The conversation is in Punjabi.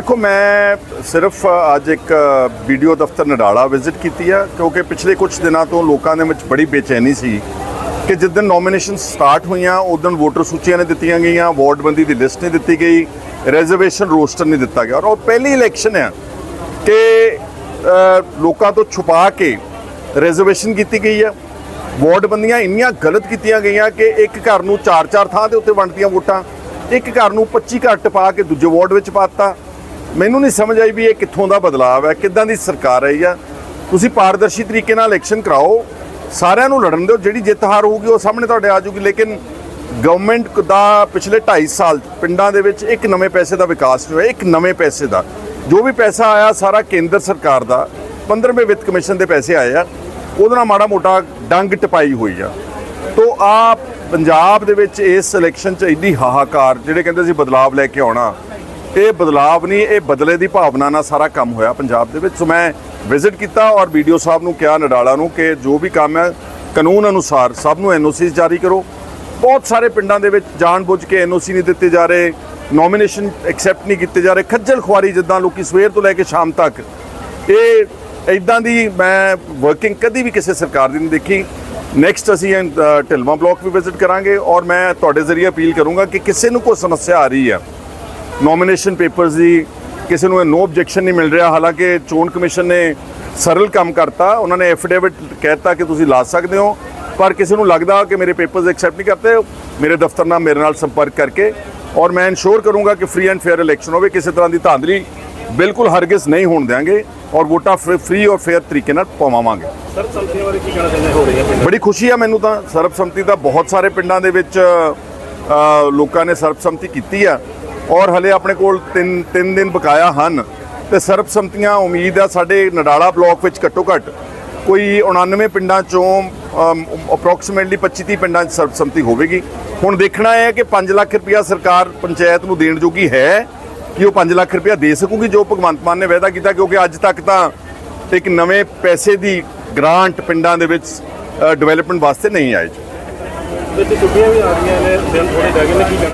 ਦੇਖੋ, ਮੈਂ ਸਿਰਫ ਅੱਜ ਇੱਕ ਵੀਡੀਓ ਦਫ਼ਤਰ ਨਡਾਲਾ ਵਿਜ਼ਿਟ ਕੀਤੀ ਆ ਕਿਉਂਕਿ ਪਿਛਲੇ ਕੁਝ ਦਿਨਾਂ ਤੋਂ ਲੋਕਾਂ ਦੇ ਵਿੱਚ ਬੜੀ ਬੇਚੈਨੀ ਸੀ ਕਿ ਜਿਸ ਦਿਨ ਨੋਮੀਨੇਸ਼ਨ ਸਟਾਰਟ ਹੋਈਆਂ, ਉਸ ਵੋਟਰ ਸੂਚੀਆਂ ਨੇ ਦਿੱਤੀਆਂ ਗਈਆਂ ਵਾਰਡਬੰਦੀ ਦੀ ਲਿਸਟ ਨਹੀਂ ਦਿੱਤੀ ਗਈ ਰਿਜ਼ਰਵੇਸ਼ਨ ਰੋਸਟਰ ਨਹੀਂ ਦਿੱਤਾ ਗਿਆ। ਔਰ ਉਹ ਪਹਿਲੀ ਇਲੈਕਸ਼ਨ ਹੈ ਕਿ ਲੋਕਾਂ ਤੋਂ ਛੁਪਾ ਕੇ ਰਿਜ਼ਰਵੇਸ਼ਨ ਕੀਤੀ ਗਈ ਹੈ। ਵਾਰਡਬੰਦੀਆਂ ਇੰਨੀਆਂ ਗਲਤ ਕੀਤੀਆਂ ਗਈਆਂ ਕਿ ਇੱਕ ਘਰ ਨੂੰ ਚਾਰ ਚਾਰ ਥਾਂ ਦੇ ਉੱਤੇ ਵੰਡਤੀਆਂ ਵੋਟਾਂ, ਇੱਕ ਘਰ ਨੂੰ 25 ਘਰ ਟਪਾ ਕੇ ਦੂਜੇ ਵਾਰਡ ਵਿੱਚ ਪਾਤਾ ਮੈਨੂੰ ਨਹੀਂ ਸਮਝ ਆਈ ਵੀ ਇਹ ਕਿੱਥੋਂ ਦਾ ਬਦਲਾਅ ਹੈ, ਕਿੱਦਾਂ ਦੀ ਸਰਕਾਰ ਆਈ ਆ। ਤੁਸੀਂ ਪਾਰਦਰਸ਼ੀ ਤਰੀਕੇ ਨਾਲ ਇਲੈਕਸ਼ਨ ਕਰਾਓ, ਸਾਰਿਆਂ ਨੂੰ ਲੜਨ ਦਿਓ, ਜਿਹੜੀ ਜਿੱਤ ਹਾਰ ਹੋਊਗੀ ਉਹ ਸਾਹਮਣੇ ਤੁਹਾਡੇ ਆ ਜਾਊਗੀ, ਲੇਕਿਨ ਗਵਰਨਮੈਂਟ ਦਾ ਪਿਛਲੇ 2.5 ਸਾਲ ਪਿੰਡਾਂ ਦੇ ਵਿੱਚ ਇੱਕ ਨਵੇਂ ਪੈਸੇ ਦਾ ਵਿਕਾਸ ਨਹੀਂ ਹੋਇਆ, ਇੱਕ ਨਵੇਂ ਪੈਸੇ ਦਾ। ਜੋ ਵੀ ਪੈਸਾ ਆਇਆ, ਸਾਰਾ ਕੇਂਦਰ ਸਰਕਾਰ ਦਾ 15ਵੇਂ ਵਿੱਤ ਕਮਿਸ਼ਨ ਦੇ ਪੈਸੇ ਆਏ ਆ, ਉਹਦੇ ਨਾਲ ਮਾੜਾ ਮੋਟਾ ਡੰਗ ਟਪਾਈ ਹੋਈ ਆ। ਤੋ ਆ ਪੰਜਾਬ ਦੇ ਵਿੱਚ ਇਸ ਇਲੈਕਸ਼ਨ 'ਚ ਇੰਨੀ ਹਾਹਾਕਾਰ, ਜਿਹੜੇ ਕਹਿੰਦੇ ਸੀ ਬਦਲਾਵ ਲੈ ਕੇ ਆਉਣਾ ਇਹ ਬਦਲਾਵ ਨਹੀਂ ਇਹ ਬਦਲੇ ਦੀ ਭਾਵਨਾ ਨਾਲ ਸਾਰਾ ਕੰਮ ਹੋਇਆ ਪੰਜਾਬ ਦੇ ਵਿੱਚ। ਸੋ ਮੈਂ ਵਿਜ਼ਿਟ ਕੀਤਾ ਔਰ ਵੀਡੀਓ ਸਾਹਿਬ ਨੂੰ ਕਿਹਾ ਨਡਾਲਾ ਨੂੰ ਕਿ ਜੋ ਵੀ ਕੰਮ ਹੈ ਕਾਨੂੰਨ ਅਨੁਸਾਰ ਸਭ ਨੂੰ ਐਨਓਸੀ ਜਾਰੀ ਕਰੋ। ਬਹੁਤ ਸਾਰੇ ਪਿੰਡਾਂ ਦੇ ਵਿੱਚ ਜਾਣਬੁੱਝ ਕੇ ਐਨਓਸੀ ਨਹੀਂ ਦਿੱਤੇ ਜਾ ਰਹੇ ਨੋਮੀਨੇਸ਼ਨ ਐਕਸੈਪਟ ਨਹੀਂ ਕੀਤੇ ਜਾ ਰਹੇ ਖੱਜਲ ਖੁਆਰੀ ਜਿੱਦਾਂ ਲੋਕੀ ਸਵੇਰ ਤੋਂ ਲੈ ਕੇ ਸ਼ਾਮ ਤੱਕ। ਇਹ ਇਦਾਂ ਦੀ ਮੈਂ ਵਰਕਿੰਗ ਕਦੀ ਵੀ ਕਿਸੇ ਸਰਕਾਰ ਦੀ ਨਹੀਂ ਦੇਖੀ। ਨੈਕਸਟ ਅਸੀਂ ਅ, ਢਿਲਵਾਂ ਬਲਾਕ ਵੀ ਵਿਜ਼ਿਟ ਕਰਾਂਗੇ ਔਰ ਮੈਂ ਤੁਹਾਡੇ ਜ਼ਰੀਏ ਅਪੀਲ ਕਰੂੰਗਾ ਕਿ ਕਿਸੇ ਨੂੰ ਕੋਈ ਸਮੱਸਿਆ ਆ ਰਹੀ ਹੈ ਨੋਮੀਨੇਸ਼ਨ ਪੇਪਰਸ ਦੀ ਕਿਸੇ ਨੂੰ ਨੋ ਆਬਜੈਕਸ਼ਨ ਨਹੀਂ ਮਿਲ ਰਿਹਾ। ਹਾਲਾਂਕਿ ਚੋਣ ਕਮਿਸ਼ਨ ਨੇ ਸਰਲ ਕੰਮ ਕਰਤਾ। ਉਹਨਾਂ ਨੇ ਐਫੀਡੇਵਿਟ ਕਹਿਤਾ ਕਿ ਤੁਸੀਂ ਲਾ ਸਕਦੇ ਹੋ। ਪਰ ਕਿਸੇ ਨੂੰ ਲੱਗਦਾ ਕਿ ਮੇਰੇ ਪੇਪਰਸ ਐਕਸੈਪਟ ਨਹੀਂ ਕਰਤੇ ਮੇਰੇ ਦਫ਼ਤਰ ਨਾਲ ਮੇਰੇ ਨਾਲ ਸੰਪਰਕ ਕਰਕੇ। ਔਰ ਮੈਂ ਇਨਸ਼ੋਰ ਕਰੂੰਗਾ ਕਿ ਫ੍ਰੀ ਐਂਡ ਫੇਅਰ ਇਲੈਕਸ਼ਨ ਹੋਵੇ। ਕਿਸੇ ਤਰ੍ਹਾਂ ਦੀ ਧਾਂਦਲੀ ਬਿਲਕੁਲ ਹਰਗਿਜ਼ ਨਹੀਂ ਹੋਣ ਦੇਵਾਂਗੇ ਔਰ ਵੋਟਾਂ ਫ੍ਰੀ ਔਰ ਫੇਅਰ ਤਰੀਕੇ ਨਾਲ ਪਵਾਵਾਂਗੇ। ਸਰ ਸੰਸਥਾ ਬਾਰੇ ਕੀ ਕਹਿਣਾ ਚਾਹੁੰਦੇ ਹੋ? ਰਹੀ ਹੈ ਬੜੀ ਖੁਸ਼ੀ ਆ ਮੈਨੂੰ ਤਾਂ। ਸਰਬਸੰਮਤੀ ਦਾ ਬਹੁਤ ਸਾਰੇ ਪਿੰਡਾਂ ਦੇ ਵਿੱਚ ਲੋਕਾਂ ਨੇ ਸਰਬਸੰਮਤੀ ਕੀਤੀ ਆ। ਔਰ ਹਲੇ ਆਪਣੇ ਕੋਲ 3 3 ਦਿਨ ਬਕਾਇਆ ਹਨ ਤੇ ਸਰਬਸੰਮਤੀਆਂ ਉਮੀਦ ਆ ਸਾਡੇ ਨਡਾਲਾ ਬਲਾਕ ਵਿੱਚ ਘੱਟੋ ਘੱਟ ਕੋਈ 99 ਪਿੰਡਾਂ ਚੋਂ ਅਪਰੋਕਸੀਮੇਟਲੀ 25 30 ਪਿੰਡਾਂ 'ਚ ਸਰਬਸੰਮਤੀ ਹੋਵੇਗੀ। ਹੁਣ ਦੇਖਣਾ ਹੈ ਕਿ 5 ਲੱਖ ਰੁਪਇਆ ਸਰਕਾਰ ਪੰਚਾਇਤ ਨੂੰ ਦੇਣ ਜੋਗੀ ਹੈ ਕਿ ਉਹ 5 ਲੱਖ ਰੁਪਇਆ ਦੇ ਸਕੂਗੀ, ਜੋ ਭਗਵੰਤ ਮਾਨ ਨੇ ਵਾਅਦਾ ਕੀਤਾ, ਕਿਉਂਕਿ ਅੱਜ ਤੱਕ ਤਾਂ ਇੱਕ ਨਵੇਂ ਪੈਸੇ ਦੀ ਗ੍ਰਾਂਟ ਪਿੰਡਾਂ ਦੇ ਵਿੱਚ ਡਿਵੈਲਪਮੈਂਟ ਵਾਸਤੇ ਨਹੀਂ ਆਏ ਜੀ। ਵਿੱਚ ਛੁੱਟੀਆਂ ਵੀ ਆ ਰਹੀਆਂ ਨੇ, ਦਿਨ ਥੋੜੇ ਰਹਿ ਗਏ ਨੇ, ਕੀ